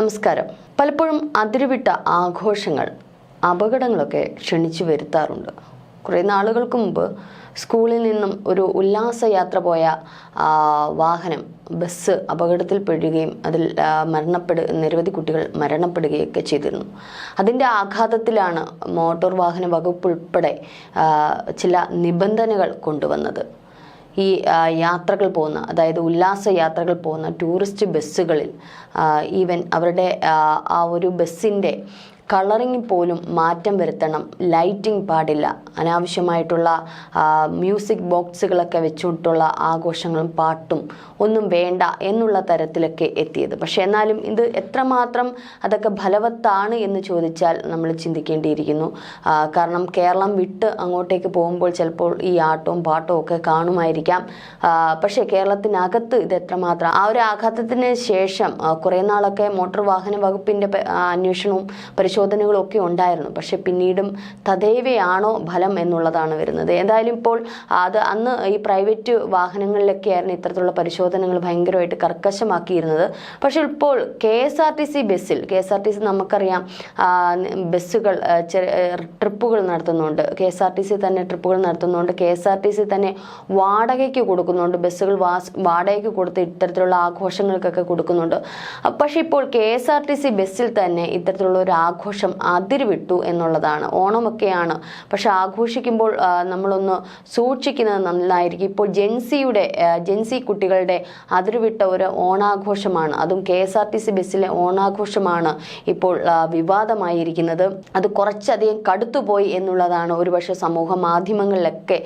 നമസ്കാരം. പലപ്പോഴും അതിരുവിട്ട ആഘോഷങ്ങൾ അപകടങ്ങളൊക്കെ ക്ഷണിച്ചു വരുത്താറുണ്ട്. കുറേ നാളുകൾക്ക് മുമ്പ് സ്കൂളിൽ നിന്നും ഒരു ഉല്ലാസയാത്ര പോയ വാഹനം ബസ് അപകടത്തിൽപ്പെടുകയും അതിൽ മരണപ്പെടു നിരവധി കുട്ടികൾ മരണപ്പെടുകയൊക്കെ ചെയ്തിരുന്നു. അതിന്റെ ആഘാതത്തിലാണ് മോട്ടോർ വാഹന വകുപ്പ് ഉൾപ്പെടെ ചില നിബന്ധനകൾ കൊണ്ടുവന്നത്. ഈ യാത്രകൾ പോകുന്ന അതായത് ഉല്ലാസ യാത്രകൾ പോകുന്ന ടൂറിസ്റ്റ് ബസ്സുകളിൽ ഈവൻ അവരുടെ ആ ഒരു ബസ്സിന്റെ കളറിങ്ങിൽ പോലും മാറ്റം വരുത്തണം. ലൈറ്റിംഗ് പാടില്ല. അനാവശ്യമായിട്ടുള്ള മ്യൂസിക് ബോക്സുകളൊക്കെ വെച്ചുകൊണ്ടുള്ള ആഘോഷങ്ങളും പാട്ടും ഒന്നും വേണ്ട എന്നുള്ള തരത്തിലൊക്കെ എത്തിയത്. പക്ഷേ എന്നാലും ഇത് എത്രമാത്രം അതൊക്കെ ഫലവത്താണ് എന്ന് ചോദിച്ചാൽ നമ്മൾ ചിന്തിക്കേണ്ടിയിരിക്കുന്നു. കാരണം കേരളം വിട്ട് അങ്ങോട്ടേക്ക് പോകുമ്പോൾ ചിലപ്പോൾ ഈ ആട്ടവും പാട്ടവും ഒക്കെ കാണുമായിരിക്കാം. പക്ഷേ കേരളത്തിനകത്ത് ഇത് എത്രമാത്രം ആ ഒരു ആഘാതത്തിന് ശേഷം കുറേ നാളൊക്കെ മോട്ടോർ വാഹന വകുപ്പിന്റെ അന്വേഷണവും പരിശോധന പരിശോധനകളും ഒക്കെ ഉണ്ടായിരുന്നു. പക്ഷെ പിന്നീടും തദൈവയാണോ ഫലം എന്നുള്ളതാണ് വരുന്നത്. എന്തായാലും ഇപ്പോൾ അത് അന്ന് ഈ പ്രൈവറ്റ് വാഹനങ്ങളിലൊക്കെ ആയിരുന്നു ഇത്തരത്തിലുള്ള പരിശോധനകൾ ഭയങ്കരമായിട്ട് കർക്കശമാക്കിയിരുന്നത്. പക്ഷേ ഇപ്പോൾ K S R T C ബസ്സിൽ K S R T C നമുക്കറിയാം ബസ്സുകൾ ട്രിപ്പുകൾ നടത്തുന്നുണ്ട്. K S R T C തന്നെ ട്രിപ്പുകൾ നടത്തുന്നുണ്ട്. K S R T C തന്നെ വാടകയ്ക്ക് കൊടുക്കുന്നുണ്ട്. ബസ്സുകൾ വാസ് വാടകയ്ക്ക് കൊടുത്ത് ഇത്തരത്തിലുള്ള ആഘോഷങ്ങൾക്കൊക്കെ കൊടുക്കുന്നുണ്ട്. പക്ഷേ ഇപ്പോൾ K S R T C ബസ്സിൽ തന്നെ ഇത്തരത്തിലുള്ള ഒരു ആഘോഷം അതിരുവിട്ടു എന്നുള്ളതാണ്. ഓണമൊക്കെയാണ്. പക്ഷെ ആഘോഷിക്കുമ്പോൾ നമ്മളൊന്ന് സൂക്ഷിക്കുന്നത് നന്നായിരിക്കും. ഇപ്പോൾ ജെൻസിയുടെ ജെൻസി കുട്ടികളുടെ അതിരുവിട്ട ഒരു ഓണാഘോഷമാണ്. അതും K S R T C ബസ്സിലെ ഓണാഘോഷമാണ് ഇപ്പോൾ വിവാദമായിരിക്കുന്നത്. അത് കുറച്ചധികം കടുത്തുപോയി എന്നുള്ളതാണ് ഒരുപക്ഷെ സമൂഹ മാധ്യമങ്ങളിലൊക്കെ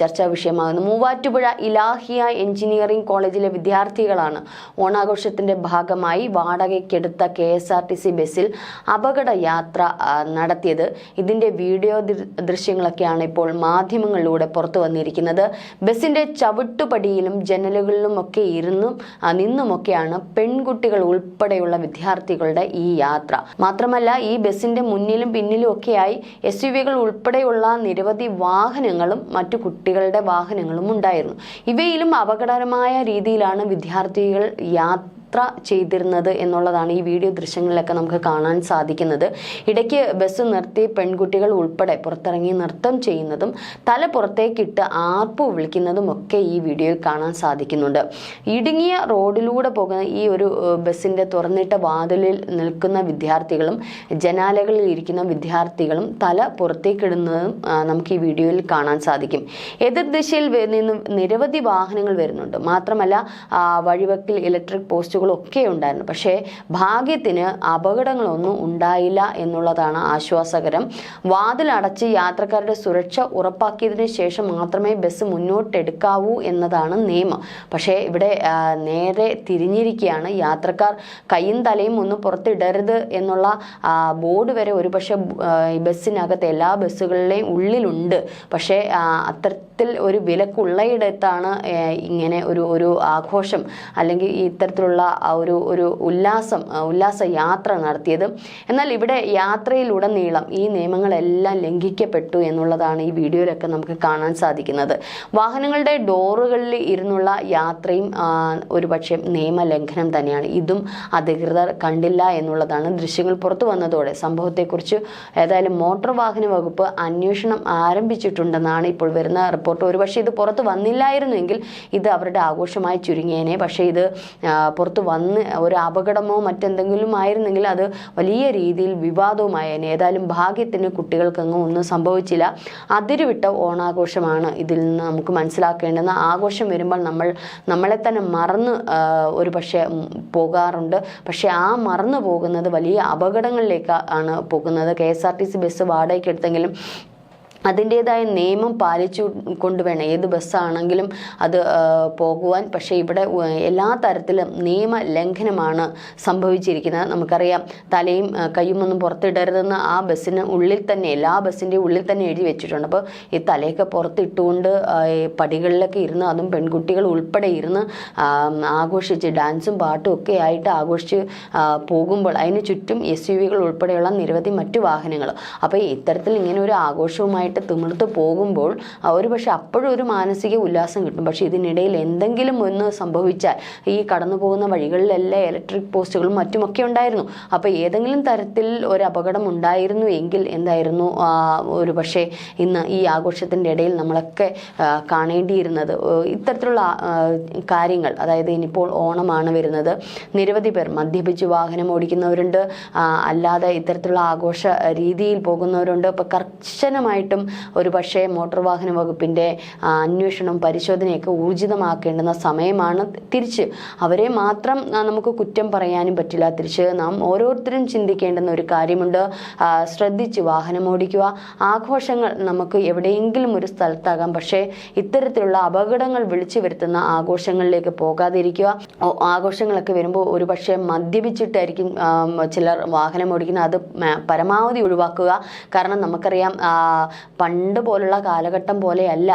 ചർച്ചാ വിഷയമാകുന്നത്. മൂവാറ്റുപുഴ ഇലാഹിയ എഞ്ചിനീയറിംഗ് കോളേജിലെ വിദ്യാർത്ഥികളാണ് ഓണാഘോഷത്തിന്റെ ഭാഗമായി വാടകയ്ക്കെടുത്ത K S R T C ബസ്സിൽ അപകട യാത്ര ആ, നടത്തിയത്. ഇതിന്റെ വീഡിയോ ദൃശ്യങ്ങളൊക്കെയാണ് ഇപ്പോൾ മാധ്യമങ്ങളിലൂടെ പുറത്തു വന്നിരിക്കുന്നത്. ബസ്സിന്റെ ചവിട്ടുപടിയിലും ജനലുകളിലും ഒക്കെ ഇരുന്നും നിന്നുമൊക്കെയാണ് പെൺകുട്ടികൾ ഉൾപ്പെടെയുള്ള വിദ്യാർത്ഥികളുടെ ഈ യാത്ര. മാത്രമല്ല ഈ ബസ്സിന്റെ മുന്നിലും പിന്നിലും ഒക്കെയായി എസ് യു വികൾ ഉൾപ്പെടെയുള്ള നിരവധി വാഹനങ്ങളും മറ്റു കുട്ടികളുടെ വാഹനങ്ങളും ഉണ്ടായിരുന്നു. ഇവയിലും അപകടകരമായ രീതിയിലാണ് വിദ്യാർത്ഥികൾ യാത്ര ചെയ്തിരുന്നത് എന്നുള്ളതാണ് ഈ വീഡിയോ ദൃശ്യങ്ങളിലൊക്കെ നമുക്ക് കാണാൻ സാധിക്കുന്നത്. ഇടയ്ക്ക് ബസ് നിർത്തി പെൺകുട്ടികൾ ഉൾപ്പെടെ പുറത്തിറങ്ങി നൃത്തം ചെയ്യുന്നതും തല പുറത്തേക്കിട്ട് ആർപ്പ് വിളിക്കുന്നതും ഒക്കെ ഈ വീഡിയോയിൽ കാണാൻ സാധിക്കുന്നുണ്ട്. ഇടുങ്ങിയ റോഡിലൂടെ പോകുന്ന ഈ ഒരു ബസ്സിന്റെ തുറന്നിട്ട വാതിലിൽ നിൽക്കുന്ന വിദ്യാർത്ഥികളും ജനാലകളിൽ ഇരിക്കുന്ന വിദ്യാർത്ഥികളും തല പുറത്തേക്കിടുന്നതും നമുക്ക് ഈ വീഡിയോയിൽ കാണാൻ സാധിക്കും. എതിർ ദിശയിൽ നിന്നും നിരവധി വാഹനങ്ങൾ വരുന്നുണ്ട്. മാത്രമല്ല വഴിവക്കിൽ ഇലക്ട്രിക് പോസ്റ്റുകളും ഒക്കെ ഉണ്ടായിരുന്നു. പക്ഷേ ഭാഗ്യത്തിന് അപകടങ്ങളൊന്നും ഉണ്ടായില്ല എന്നുള്ളതാണ് ആശ്വാസകരം. വാതിലടച്ച് യാത്രക്കാരുടെ സുരക്ഷ ഉറപ്പാക്കിയതിന് ശേഷം മാത്രമേ ബസ് മുന്നോട്ടെടുക്കാവൂ എന്നതാണ് നിയമം. പക്ഷേ ഇവിടെ നേരെ തിരിഞ്ഞിരിക്കുകയാണ് യാത്രക്കാർ. കൈയും തലയും ഒന്ന് പുറത്തിടരുത് എന്നുള്ള ബോർഡ് വരെ ഒരുപക്ഷെ ബസ്സിനകത്ത് എല്ലാ ബസ്സുകളിലെയും ഉള്ളിലുണ്ട്. പക്ഷേ അത്തരത്തിൽ ഒരു വിലക്കുള്ളയിടത്താണ് ഇങ്ങനെ ഒരു ഒരു ആഘോഷം. അല്ലെങ്കിൽ ഇത്തരത്തിലുള്ള ഒരു ഒരു ഉല്ലാസം ഉല്ലാസ യാത്ര നടത്തിയത്. എന്നാൽ ഇവിടെ യാത്രയിലുടനീളം ഈ നിയമങ്ങളെല്ലാം ലംഘിക്കപ്പെട്ടു എന്നുള്ളതാണ് ഈ വീഡിയോയിലൊക്കെ നമുക്ക് കാണാൻ സാധിക്കുന്നത്. വാഹനങ്ങളുടെ ഡോറുകളിൽ ഇരുന്നുള്ള യാത്രയും ഒരുപക്ഷെ നിയമലംഘനം തന്നെയാണ്. ഇതും അധികൃതർ കണ്ടില്ല എന്നുള്ളതാണ് ദൃശ്യങ്ങൾ പുറത്തു വന്നതോടെ. സംഭവത്തെക്കുറിച്ച് ഏതായാലും മോട്ടോർ വാഹന വകുപ്പ് അന്വേഷണം ആരംഭിച്ചിട്ടുണ്ടെന്നാണ് ഇപ്പോൾ വരുന്ന റിപ്പോർട്ട്. ഒരുപക്ഷെ ഇത് പുറത്ത് വന്നില്ലായിരുന്നുവെങ്കിൽ ഇത് അവരുടെ ആഘോഷമായി ചുരുങ്ങിയേനെ. പക്ഷേ ഇത് ആ, പുറത്ത് വന്ന് ഒരു അപകടമോ മറ്റെന്തെങ്കിലും ആയിരുന്നെങ്കിൽ അത് വലിയ രീതിയിൽ വിവാദവുമായേനെ. ഏതായാലും ഭാഗ്യത്തിന് കുട്ടികൾക്കങ്ങും ഒന്നും സംഭവിച്ചില്ല. അതിരുവിട്ട ഓണാഘോഷമാണ് ഇതിൽ നിന്ന് നമുക്ക് മനസ്സിലാക്കേണ്ടുന്ന. ആഘോഷം വരുമ്പോൾ നമ്മൾ നമ്മളെ തന്നെ മറന്ന് ഒരു പക്ഷേ പോകാറുണ്ട്. പക്ഷേ ആ മറന്നു പോകുന്നത് വലിയ അപകടങ്ങളിലേക്ക് ആണ് പോകുന്നത്. K S R T C bus വാടകയ്ക്ക് എടുത്തെങ്കിലും അതിന്റേതായ നിയമം പാലിച്ചു കൊണ്ട് വേണം ഏത് ബസ്സാണെങ്കിലും അത് പോകുവാൻ. പക്ഷേ ഇവിടെ എല്ലാ തരത്തിലും നിയമ ലംഘനമാണ് സംഭവിച്ചിരിക്കുന്നത്. നമുക്കറിയാം തലയും കയ്യുമൊന്നും പുറത്തിടരുതെന്ന് ആ ബസ്സിന് ഉള്ളിൽ തന്നെ എല്ലാ ബസ്സിന്റെ ഉള്ളിൽ തന്നെ എഴുതി വെച്ചിട്ടുണ്ട്. അപ്പോൾ ഈ തലയൊക്കെ പുറത്തിട്ടുകൊണ്ട് പടികളിലൊക്കെ ഇരുന്ന് അതും പെൺകുട്ടികൾ ഉൾപ്പെടെ ഇരുന്ന് ആഘോഷിച്ച് ഡാൻസും പാട്ടും ഒക്കെ ആയിട്ട് ആഘോഷിച്ച് പോകുമ്പോൾ അതിന് ചുറ്റും എസ് യു വികൾ ഉൾപ്പെടെയുള്ള നിരവധി മറ്റു വാഹനങ്ങൾ. അപ്പോൾ ഇത്തരത്തിൽ ഇങ്ങനെ ഒരു ആഘോഷവുമായിട്ട് ആഘോഷമായിട്ട് തിമിർത്ത് പോകുമ്പോൾ അവർ പക്ഷെ അപ്പോഴും ഒരു മാനസിക ഉല്ലാസം കിട്ടും. പക്ഷേ ഇതിനിടയിൽ എന്തെങ്കിലും ഒന്ന് സംഭവിച്ചാൽ ഈ കടന്നു പോകുന്ന വഴികളിലെല്ലാം ഇലക്ട്രിക് പോസ്റ്റുകളും മറ്റുമൊക്കെ ഉണ്ടായിരുന്നു. അപ്പോൾ ഏതെങ്കിലും തരത്തിൽ ഒരു അപകടം ഉണ്ടായിരുന്നു എങ്കിൽ എന്തായിരുന്നു? ഒരു പക്ഷേ ഇന്ന് ഈ ആഘോഷത്തിന്റെ ഇടയിൽ നമ്മളൊക്കെ കാണേണ്ടിയിരുന്നത് ഇത്തരത്തിലുള്ള കാര്യങ്ങൾ. അതായത് ഇനിയിപ്പോൾ ഓണമാണ് വരുന്നത്. നിരവധി പേർ മദ്യപിച്ച് വാഹനം ഓടിക്കുന്നവരുണ്ട്. അല്ലാതെ ഇത്തരത്തിലുള്ള ആഘോഷ രീതിയിൽ പോകുന്നവരുണ്ട്. ഇപ്പോൾ കർശനമായിട്ടും ഒരു പക്ഷേ മോട്ടോർ വാഹന വകുപ്പിന്റെ അന്വേഷണം പരിശോധനയൊക്കെ ഊർജിതമാക്കേണ്ടുന്ന സമയമാണ് തിരിച്ച്. അവരെ മാത്രം നമുക്ക് കുറ്റം പറയാനും പറ്റില്ല. തിരിച്ച് നാം ഓരോരുത്തരും ചിന്തിക്കേണ്ടുന്ന ഒരു കാര്യമുണ്ട്. ശ്രദ്ധിച്ച് വാഹനം ഓടിക്കുക. ആഘോഷങ്ങൾ നമുക്ക് എവിടെയെങ്കിലും ഒരു സ്ഥലത്താകാം. പക്ഷേ ഇത്തരത്തിലുള്ള അപകടങ്ങൾ വിളിച്ചു വരുത്തുന്ന ആഘോഷങ്ങളിലേക്ക് പോകാതിരിക്കുക. ആഘോഷങ്ങളൊക്കെ വരുമ്പോൾ ഒരു പക്ഷേ മദ്യപിച്ചിട്ടായിരിക്കും ചിലർ വാഹനം ഓടിക്കുന്നത്. അത് പരമാവധി ഒഴിവാക്കുക. കാരണം നമുക്കറിയാം പണ്ട് പോലുള്ള കാലഘട്ടം പോലെയല്ല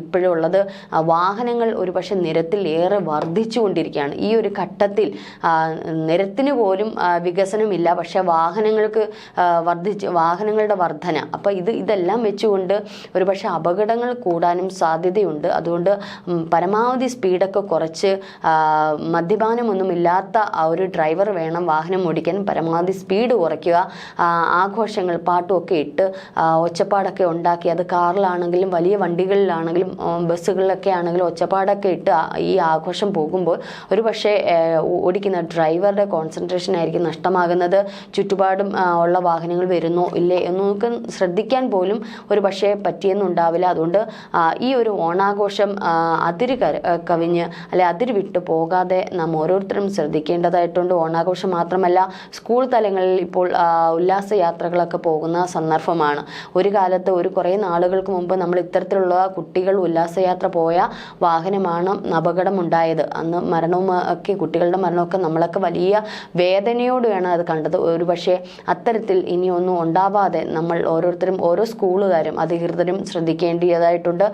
ഇപ്പോഴുള്ളത് വാഹനങ്ങൾ ഒരുപക്ഷെ നിരത്തിൽ ഏറെ വർദ്ധിച്ചുകൊണ്ടിരിക്കുകയാണ്. ഈ ഒരു ഘട്ടത്തിൽ നിരത്തിന് പോലും വികസനമില്ല. പക്ഷേ വാഹനങ്ങൾക്ക് വർദ്ധിച്ച് വാഹനങ്ങളുടെ വർധന. അപ്പോൾ ഇത് ഇതെല്ലാം വെച്ചുകൊണ്ട് ഒരുപക്ഷെ അപകടങ്ങൾ കൂടാനും സാധ്യതയുണ്ട്. അതുകൊണ്ട് പരമാവധി സ്പീഡൊക്കെ കുറച്ച് മദ്യപാനമൊന്നുമില്ലാത്ത ആ ഒരു ഡ്രൈവർ വേണം വാഹനം ഓടിക്കാൻ. പരമാവധി സ്പീഡ് കുറയ്ക്കുക. ആഘോഷങ്ങൾ പാട്ടുമൊക്കെ ഇട്ട് ഒച്ചപ്പാടൊക്കെ ഒച്ചപ്പാടൊക്കെ ഉണ്ടാക്കി. അത് കാറിലാണെങ്കിലും വലിയ വണ്ടികളിലാണെങ്കിലും ബസ്സുകളിലൊക്കെ ആണെങ്കിലും ഒച്ചപ്പാടൊക്കെ ഇട്ട് ഈ ആഘോഷം പോകുമ്പോൾ ഒരു പക്ഷേ ഓടിക്കുന്ന ഡ്രൈവറുടെ കോൺസെൻട്രേഷൻ ആയിരിക്കും നഷ്ടമാകുന്നത്. ചുറ്റുപാടും ഉള്ള വാഹനങ്ങൾ വരുന്നോ ഇല്ലേ എന്ന് നമുക്ക് ശ്രദ്ധിക്കാൻ പോലും ഒരു പക്ഷേ പറ്റിയെന്നുണ്ടാവില്ല. അതുകൊണ്ട് ഈ ഒരു ഓണാഘോഷം അതിര് കവിഞ്ഞ് അല്ലെ അതിര് വിട്ടു പോകാതെ നാം ഓരോരുത്തരും ശ്രദ്ധിക്കേണ്ടതായിട്ടുണ്ട്. ഓണാഘോഷം മാത്രമല്ല സ്കൂൾ തലങ്ങളിൽ ഇപ്പോൾ ഉല്ലാസ യാത്രകളൊക്കെ പോകുന്ന സന്ദർഭമാണ്. ഒരു കാലത്ത് ഒരു കുറേ നാളുകൾക്ക് മുമ്പ് നമ്മൾ ഇത്തരത്തിലുള്ള കുട്ടികൾ ഉല്ലാസയാത്ര പോയ വാഹനമാണ് അപകടം ഉണ്ടായത് അന്ന് മരണവും ഒക്കെ കുട്ടികളുടെ മരണമൊക്കെ നമ്മളൊക്കെ വലിയ വേദനയോടെയാണ് അത് കണ്ടത്. ഒരു പക്ഷേ അത്തരത്തിൽ ഇനിയൊന്നും ഉണ്ടാവാതെ നമ്മൾ ഓരോരുത്തരും ഓരോ സ്കൂളുകാരും അധികൃതരും ശ്രദ്ധിക്കേണ്ടതായിട്ടുണ്ട്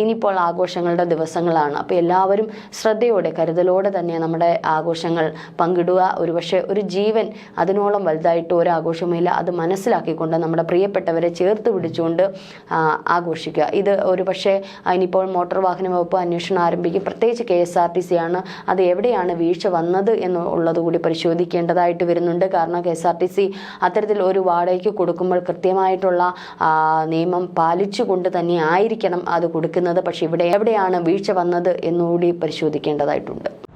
ഇനിയിപ്പോൾ ആഘോഷങ്ങളുടെ ദിവസങ്ങളാണ്. അപ്പോൾ എല്ലാവരും ശ്രദ്ധയോടെ കരുതലോടെ തന്നെ നമ്മുടെ ആഘോഷങ്ങൾ പങ്കിടുക. ഒരുപക്ഷെ ഒരു ജീവൻ അതിനോളം വലുതായിട്ട് ഒരു ആഘോഷമില്ല അത് മനസ്സിലാക്കിക്കൊണ്ട് നമ്മുടെ പ്രിയപ്പെട്ടവരെ ചേർത്ത് പിടിച്ചുകൊണ്ട് ആ, ആഘോഷിക്കുക. ഇത് ഒരു പക്ഷേ ഇനിയിപ്പോൾ മോട്ടോർ വാഹന വകുപ്പ് അന്വേഷണം ആരംഭിക്കും. പ്രത്യേകിച്ച് K S R T C ആണ്. അത് എവിടെയാണ് വീഴ്ച വന്നത് എന്നുള്ളത് കൂടി പരിശോധിക്കേണ്ടതായിട്ട് വരുന്നുണ്ട്. കാരണം K S R T C അത്തരത്തിൽ ഒരു വാടകയ്ക്ക് കൊടുക്കുമ്പോൾ കൃത്യമായിട്ടുള്ള നിയമം പാലിച്ചുകൊണ്ട് തന്നെ ആയിരിക്കണം അത് കൊടുക്കുന്നത്. പക്ഷേ ഇവിടെ എവിടെയാണ് വീഴ്ച വന്നത് എന്നുകൂടി പരിശോധിക്കേണ്ടതായിട്ടുണ്ട്.